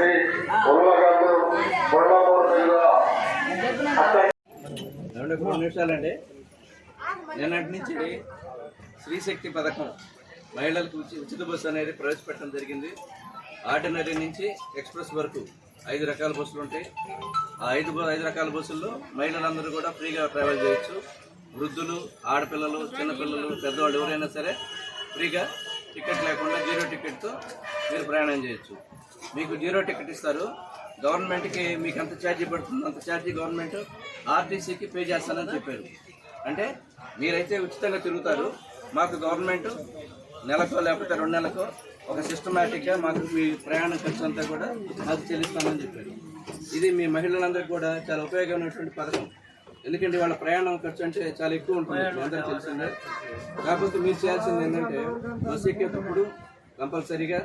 శ్రీ ఉల్లగడ్డు బొల్లమూరు రెండు మూడు నిమిషాలండి. నిన్నటి నుంచి శ్రీశక్తి పథకం మహిళలకు ఉచిత బస్సు అనేది ప్రవేశపెట్టడం జరిగింది. ఆర్డినరీ నుంచి ఎక్స్ప్రెస్ వరకు ఐదు రకాల బస్సులు ఉంటాయి. ఆ ఐదు బ- ఐదు రకాల బస్సుల్లో మహిళలందరూ కూడా ఫ్రీగా ట్రావెల్ చేయొచ్చు. వృద్ధులు ఆడపిల్లలు చిన్నపిల్లలు పెద్దవాళ్ళు ఎవరైనా సరే ఫ్రీగా టికెట్ లేకుండా జీరో టికెట్తో మీరు ప్రయాణం చేయొచ్చు. మీకు జీరో టికెట్ ఇస్తారు. గవర్నమెంట్కి మీకు ఎంత ఛార్జీ పడుతుందో అంత ఛార్జీ గవర్నమెంట్ ఆర్టీసీకి పే చేస్తానని చెప్పారు. అంటే మీరైతే ఉచితంగా తిరుగుతారు. మాకు గవర్నమెంట్ నెలకో లేకపోతే రెండు నెలకో ఒక సిస్టమేటిక్గా మాకు మీ ప్రయాణ ఖర్చు అంతా కూడా మాకు చెల్లిస్తామని చెప్పారు. ఇది మీ మహిళలందరికీ కూడా చాలా ఉపయోగమైనటువంటి పథకం. ఎందుకంటే వాళ్ళ ప్రయాణం ఖర్చు అంటే చాలా ఎక్కువ ఉంటుంది. అందరూ అందరికీ తెలిసిందే. కాకపోతే మీరు చేయాల్సింది ఏంటంటే బస్సు ఎక్కేటప్పుడు కంపల్సరీగా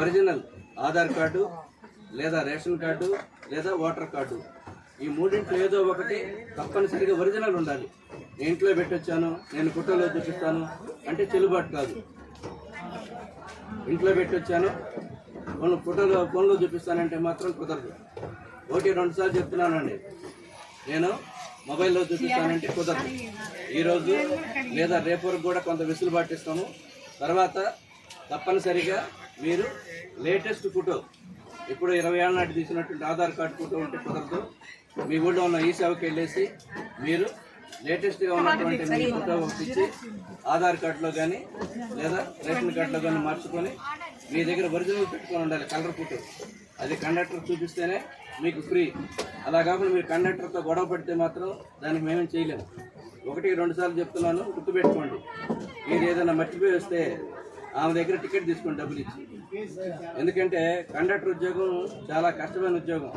ఒరిజినల్ ఆధార్ కార్డు లేదా రేషన్ కార్డు లేదా ఓటర్ కార్డు. ఈ మూడింట్లో ఏదో ఒకటి తప్పనిసరిగా ఒరిజినల్ ఉండాలి. నేను ఇంట్లో పెట్టొచ్చాను నేను ఫోటోలో చూపిస్తాను అంటే చెల్లుబాటు కాదు. ఇంట్లో పెట్టొచ్చాను ఫోన్ ఫోటోలో ఫోన్లో చూపిస్తానంటే మాత్రం కుదరదు. ఒకటి రెండు సార్లు చెప్తున్నానండి. నేను మొబైల్లో చూపిస్తానంటే కుదరదు. ఈరోజు లేదా రేపు వరకు కూడా కొంత వెసులుబాటు ఇస్తాము. తర్వాత తప్పనిసరిగా మీరు లేటెస్ట్ ఫోటో ఇప్పుడు ఇరవై ఏళ్ళ నాటి తీసినటువంటి ఆధార్ కార్డు ఫోటో ఉంటే కుదరదు. మీ ఊళ్ళో ఉన్న ఈ సేవకి వెళ్ళేసి మీరు లేటెస్ట్గా ఉన్నటువంటి మీ ఫోటో ఇచ్చి ఆధార్ కార్డులో కానీ లేదా రేషన్ కార్డులో కానీ మార్చుకొని మీ దగ్గర ఒరిజినల్ పెట్టుకొని ఉండాలి కలర్ ఫోటో అది కండక్టర్ చూపిస్తేనే మీకు ఫ్రీ అలా కాకుండా మీరు కండక్టర్తో గొడవ పెడితే మాత్రం దానికి మేమేం చేయలేము. ఒకటి రెండు సార్లు చెప్తున్నాను గుర్తుపెట్టుకోండి. మీరు ఏదైనా మర్చిపోయి వస్తే ఆమె దగ్గర టికెట్ తీసుకొని డబ్బులు ఇచ్చి. ఎందుకంటే కండక్టర్ ఉద్యోగం చాలా కష్టమైన ఉద్యోగం.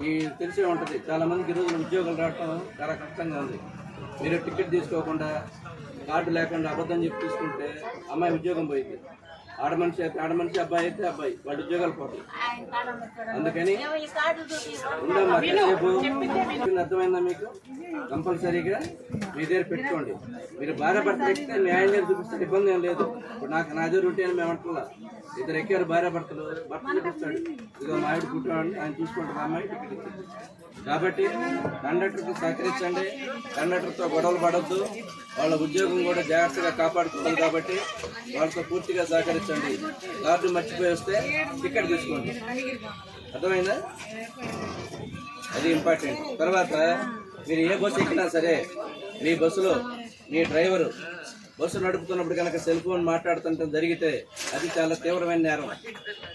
మీ తెలిసే ఉంటుంది చాలామందికి ఈరోజు ఉద్యోగాలు రావటం చాలా కష్టంగా ఉంది. మీరు టికెట్ తీసుకోకుండా కార్డు లేకుండా అబద్ధం చెప్పి తీసుకుంటే అమ్మాయి ఉద్యోగం పోయింది. ఆడ మనిషి అయితే ఆడ మనిషి అబ్బాయి అయితే అబ్బాయి. వాళ్ళ ఉద్యోగాలు పోతాయి. అందుకని ఉండమ్మా కాసేపు అర్థమైందా మీకు? కంపల్సరీగా మీ దగ్గర పెట్టుకోండి. మీరు భార్య భర్త ఎక్కితే దగ్గర చూపిస్తే ఇబ్బంది ఏం లేదు. ఇప్పుడు నాకు నా దగ్గర ఉంటే మేము అంటున్నా ఇద్దరు ఎక్కారు భార్య భర్తలు భర్త చూపిస్తాడు ఇదిగో మా ఆవిడ కూర్చోండి ఆయన చూసుకుంటారు అమ్మాయి టికెట్ ఇచ్చింది కాబట్టి కండక్టర్తో సహకరించండి. కండక్టర్తో గొడవలు పడద్దు. వాళ్ళ ఉద్యోగం కూడా జాగ్రత్తగా కాపాడుకోవాలి కాబట్టి వాళ్ళతో పూర్తిగా సహకరించండి. కార్డు మర్చిపోయి వస్తే టికెట్ తీసుకోండి. అర్థమైందా? అది ఇంపార్టెంట్. తర్వాత మీరు ఏ బస్సు ఎక్కినా సరే మీ బస్సులో మీ డ్రైవరు బస్సు నడుపుతున్నప్పుడు కనుక సెల్ ఫోన్ మాట్లాడుతుంటే జరిగితే అది చాలా తీవ్రమైన నేరం.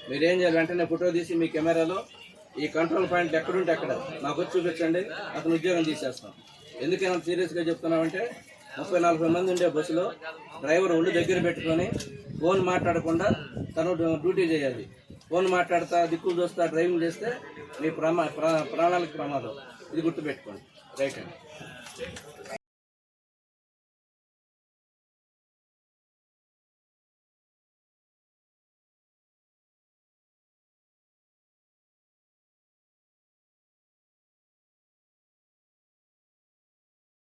మీరేం చేయాలి? వెంటనే ఫోటో తీసి మీ కెమెరాలో ఈ కంట్రోల్ పాయింట్ ఎక్కడుంటే అక్కడ నాకు వచ్చి చూపించండి అతను ఉద్యోగం తీసేస్తాం. ఎందుకైనా సీరియస్గా చెప్తున్నామంటే ముప్పై నలభై మంది ఉండే బస్సులో డ్రైవర్ ఒళ్ళు దగ్గర పెట్టుకొని ఫోన్ మాట్లాడకుండా తను డ్యూటీ చేయాలి. ఫోన్ మాట్లాడతా దిక్కులు చూస్తా డ్రైవింగ్ చేస్తే మీ ప్రమా ప్రా- ప్రాణాలకు ప్రమాదం. ఇది గుర్తుపెట్టుకోండి. రైట్ అండి.